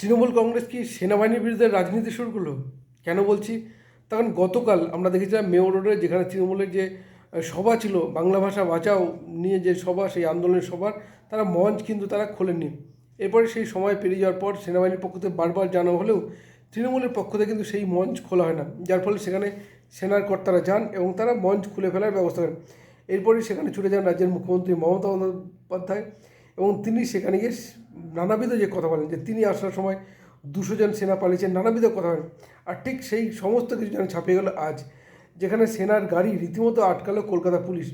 তৃণমূল কংগ্রেস কি সেনাবাহিনীর বিরুদ্ধে রাজনীতি শুরু করল? কেন বলছি? তখন গতকাল আমরা দেখেছিলাম মেয়র রোডে যেখানে তৃণমূলের যে সভা ছিল, বাংলা ভাষা বাঁচাও নিয়ে যে সভা, সেই আন্দোলনের সভার, তারা মঞ্চ কিন্তু তারা খোলেননি। এরপরে সেই সময় পেরিয়ে যাওয়ার পর সেনাবাহিনীর পক্ষ থেকে বারবার জানানো হলেও তৃণমূলের পক্ষ থেকে কিন্তু সেই মঞ্চ খোলা হয় না। যার ফলে সেখানে সেনার কর্তারা যান এবং তারা মঞ্চ খুলে ফেলার ব্যবস্থা করেন। এরপরে সেখানে ছুটে যান রাজ্যের মুখ্যমন্ত্রী মমতা বন্দ্যোপাধ্যায়। এবং তিনি সেখানে গিয়ে নানাবিধ যে কথা বলেন, যে তিনি আসার সময় দুশো জন সেনা পালিয়েছেন, নানাবিধ কথা বলেন। আর ঠিক সেই সমস্ত কিছু যেন ছাপিয়ে গেল আজ, যেখানে সেনার গাড়ি রীতিমতো আটকালো কলকাতা পুলিশ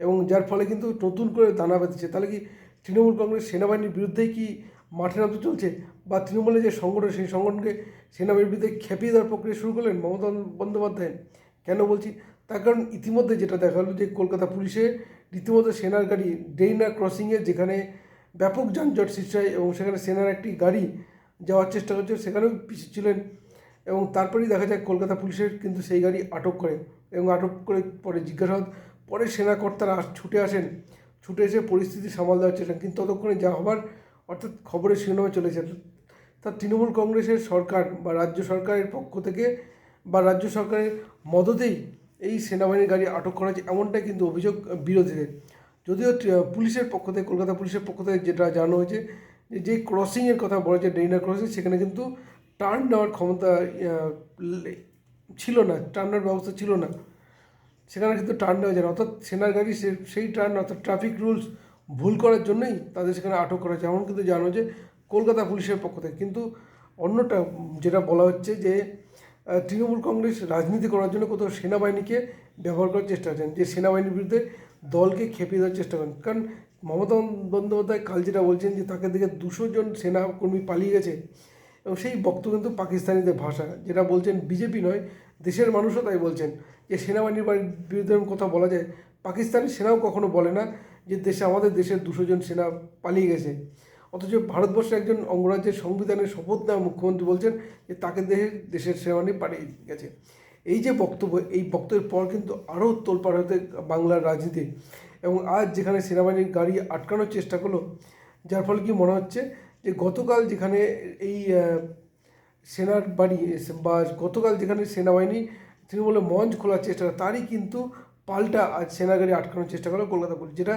এবং যার ফলে কিন্তু নতুন করে দানা বেঁধেছে। তাহলে কি তৃণমূল কংগ্রেস সেনাবাহিনীর বিরুদ্ধেই কি মাঠে নামতে চলছে? বা তৃণমূলের যে সংগঠন, সেই সংগঠনকে সেনাবাহিনীর বিরুদ্ধে খেপিয়ে দেওয়ার প্রক্রিয়া শুরু করলেন মমতা বন্দ্যোপাধ্যায়? কেন বলছি? তার কারণ ইতিমধ্যে যেটা দেখা গেলো যে কলকাতা পুলিশে রীতিমতো সেনার গাড়ি ডেইনা ক্রসিংয়ে যেখানে ব্যাপক যানজট সৃষ্টি হয় এবং সেখানে সেনার একটি গাড়ি যাওয়ার চেষ্টা করছে, সেখানেও পিছিয়ে ছিলেন এবং তারপরেই দেখা যায় কলকাতা পুলিশের কিন্তু সেই গাড়ি আটক করে এবং আটক করে পরে জিজ্ঞাসাবাদ, পরে সেনা কর্তারা ছুটে আসেন, ছুটে এসে পরিস্থিতি সামাল দেওয়ার চেষ্টা কিন্তু ততক্ষণে যা হবার অর্থাৎ খবরের শিরোনামে চলেছে তার তৃণমূল কংগ্রেসের সরকার বা রাজ্য সরকারের পক্ষ থেকে বা রাজ্য সরকারের মদতেই এই সেনাবাহিনীর গাড়ি আটক করা হয়েছে, এমনটাই কিন্তু অভিযোগ বিরোধীদের। যদিও পুলিশের পক্ষ থেকে, কলকাতা পুলিশের পক্ষ থেকে যেটা জানানো হয়েছে, যে ক্রসিংয়ের কথা বলা হয়েছে, ডেইনা ক্রসিং সেখানে কিন্তু টার্ন নেওয়ার ক্ষমতা ছিল না টার্ন নেওয়ার ব্যবস্থা ছিল না। সেখানে কিন্তু টার্ন নেওয়া যায় অর্থাৎ সেনার গাড়ি সে- সেই টার্ন অর্থাৎ ট্রাফিক রুলস ভুল করার জন্যই তাদের সেখানে আটক করা হয়েছে। এমন কিন্তু জানো যে কলকাতা পুলিশের পক্ষ থেকে। কিন্তু অন্যটা যেটা বলা হচ্ছে যে তৃণমূল কংগ্রেস রাজনীতি করার জন্য কোথাও সেনাবাহিনীকে ব্যবহার করার চেষ্টা করছেন যে সেনাবাহিনীর বিরুদ্ধে দলকে খেপিয়ে দেওয়ার চেষ্টা করেন। কারণ মমতা বন্দ্যোপাধ্যায় কাল যেটা বলছেন যে তাকে দেখে দুশো জন সেনাকর্মী পালিয়ে গেছে এবং সেই বক্তব্য কিন্তু পাকিস্তানিদের ভাষা, যেটা বলছেন বিজেপি নয়, দেশের মানুষও তাই বলছেন যে সেনাবাহিনীর বিরুদ্ধে কথা বলা যায়। পাকিস্তানি সেনাও কখনো বলে না যে দেশে, আমাদের দেশের দুশো জন সেনা পালিয়ে গেছে। অথচ ভারতবর্ষের একজন অঙ্গরাজ্যের সংবিধানের শপথ নেওয়া মুখ্যমন্ত্রী বলছেন যে তাকে দেশের দেশের সেনাবাহিনী পালিয়ে গেছে। এই যে বক্তব্য, এই বক্তব্যের পর কিন্তু আরও তোলপাড় হতে বাংলার রাজনীতি। এবং আজ যেখানে সেনাবাহিনীর গাড়ি আটকানোর চেষ্টা করল, যার ফলে কি মনে হচ্ছে যে গতকাল যেখানে এই সেনার বাড়ি, বা গতকাল যেখানে সেনাবাহিনী তৃণমূলের মঞ্চ খোলার চেষ্টা, তারই কিন্তু পাল্টা আজ সেনা গাড়ি আটকানোর চেষ্টা করল কলকাতা পুলিশ, যেটা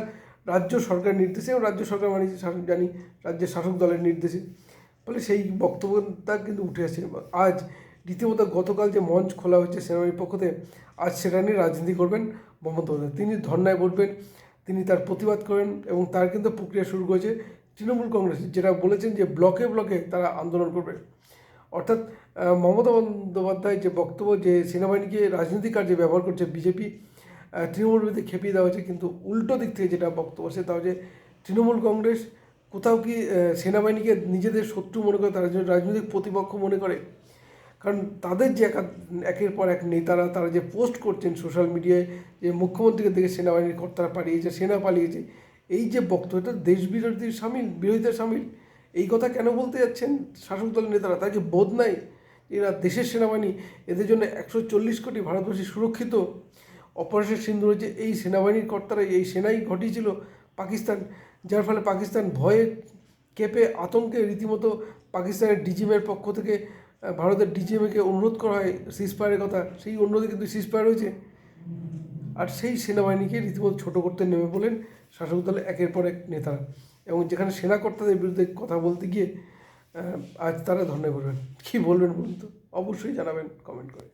রাজ্য সরকারের নির্দেশে এবং রাজ্য সরকার মানে জানি রাজ্যের শাসক দলের নির্দেশে। ফলে সেই বক্তব্যটা কিন্তু উঠে আসছে। আজ রীতিমতো গতকাল যে মঞ্চ খোলা হচ্ছে সেনাবাহিনীর পক্ষ থেকে, আজ সেটা নিয়ে রাজনীতি করবেন মমতা বন্দ্যোপাধ্যায়। তিনি ধর্নায় বলবেন, তিনি তার প্রতিবাদ করেন এবং তার কিন্তু প্রক্রিয়া শুরু করেছে তৃণমূল কংগ্রেস, যেটা বলেছেন যে ব্লকে ব্লকে তারা আন্দোলন করবে। অর্থাৎ মমতা বন্দ্যোপাধ্যায় যে বক্তব্য যে সেনাবাহিনীকে রাজনৈতিক কার্যে ব্যবহার করছে বিজেপি তৃণমূল বিরুদ্ধে খেপিয়ে দেওয়া হয়েছে, কিন্তু উল্টো দিক থেকে যেটা বক্তব্য সেটা হচ্ছে তৃণমূল কংগ্রেস কোথাও কি সেনাবাহিনীকে নিজেদের শত্রু মনে করে তারা রাজনৈতিক প্রতিপক্ষ মনে করে? কারণ তাদের যে একা একের পর এক নেতারা তারা যে পোস্ট করছেন সোশ্যাল মিডিয়ায় যে মুখ্যমন্ত্রীকে দেখে সেনাবাহিনীর কর্তারা পালিয়েছে, সেনা পালিয়েছে, এই যে বক্তব্যটা দেশ বিরোধীর সামিল বিরোধিতার সামিল, এই কথা কেন বলতে যাচ্ছেন শাসক দলের নেতারা? তাকে বোধ নাই এরা দেশের সেনাবাহিনী, এদের জন্য একশো চল্লিশ কোটি ভারতবর্ষী সুরক্ষিত? অপারেশন সিন্ধু হচ্ছে এই সেনাবাহিনীর কর্তারা, এই সেনাই ঘটিয়েছিল পাকিস্তান, যার ফলে পাকিস্তান ভয়ে কেঁপে আতঙ্কে রীতিমতো পাকিস্তানের ডিজিএমের পক্ষ থেকে ভারতের ডিজিএমকে অনুরোধ করা হয় সিজফায়ারের কথা, সেই অনুরোধে কিন্তু সিসপায়ার হয়েছে। আর সেই সেনাবাহিনীকে রীতিমতো ছোটো করতে নেমে বলেন শাসক দলের একের পর এক নেতারা এবং যেখানে সেনাকর্তাদের বিরুদ্ধে কথা বলতে গিয়ে আজ তারা ধন্য করবেন কী বলবেন বলুন তো? অবশ্যই জানাবেন কমেন্ট করে।